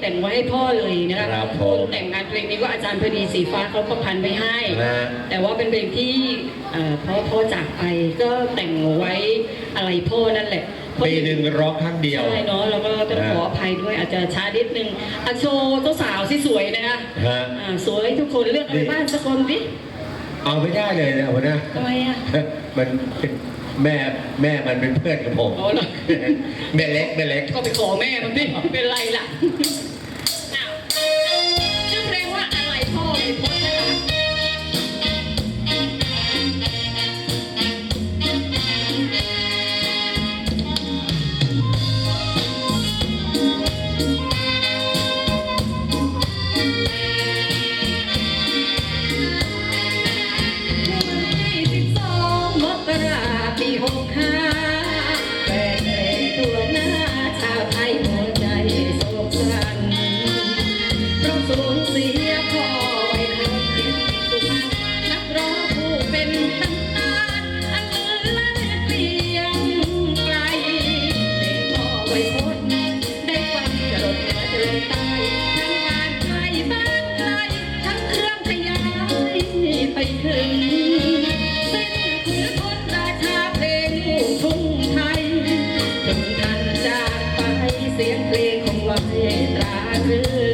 แต่งไว้ให้พ่อเลยนะครับผม แต่งงานเพลงนี้ก็อาจารย์พอดีสีฟ้าเขาประพันธ์ไปให้แต่ว่าเป็นเพลงที่เอ่อพ่อพ่อจากไปก็แต่งไว้อะไรพ่อนั่นแหละปีหนึ่งร้องครั้งเดียว ใช่เนาะแล้วก็ต้องขออภัยด้วยอาจจะช้านิดนึงอโชว์เจ้าสาวที่สวยนะฮะสวยทุกคนเลือกอะไรบ้างสักคนดิเอาไม่ได้เลยนะวันนะ ทำไมอะ มันเป็น แม่แม่มันเป็นเพื่อนกับผมแม่เล็กแม่เล็ก ก็ไปขอแม่มันดิเป็นไรล่ะ ถึงซึ่งคือราชาเพลงลูทุ่งไทยจนท่าจากไปเสียงเพลงของวัตราตรึง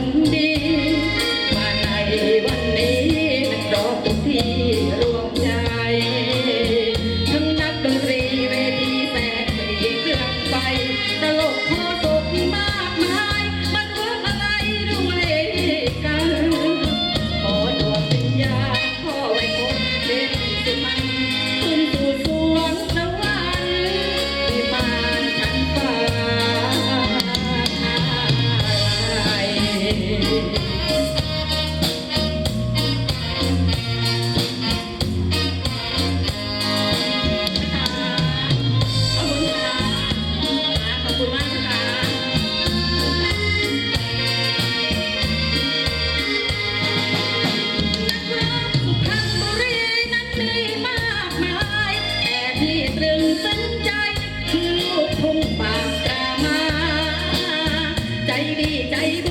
Sunday. I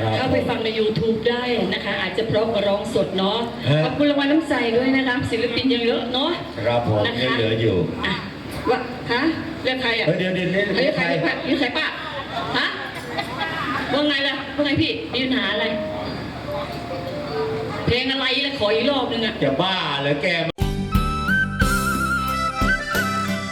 ครับเข้าไปฟังใน YouTube ได้นะคะ อาจจะเพราะกว่าร้องสดเนาะฮะ ขอบคุณรางวัลน้ำใจด้วยนะคะศิลปินยังเยอะเนาะ ครับผมนะคะ ยังเหลืออยู่อะว่าฮะเรียกใครอะเฮ้ยเดี๋ยวเดี๋ยวเดี๋ยวเรียกใครใครเรียกใครเรียกใครป้าฮะว่าไงล่ะว่าไงพี่มีปัญหาอะไร เพลงอะไรล่ะขออีกรอบนึงอะ จะบ้าเหรือแก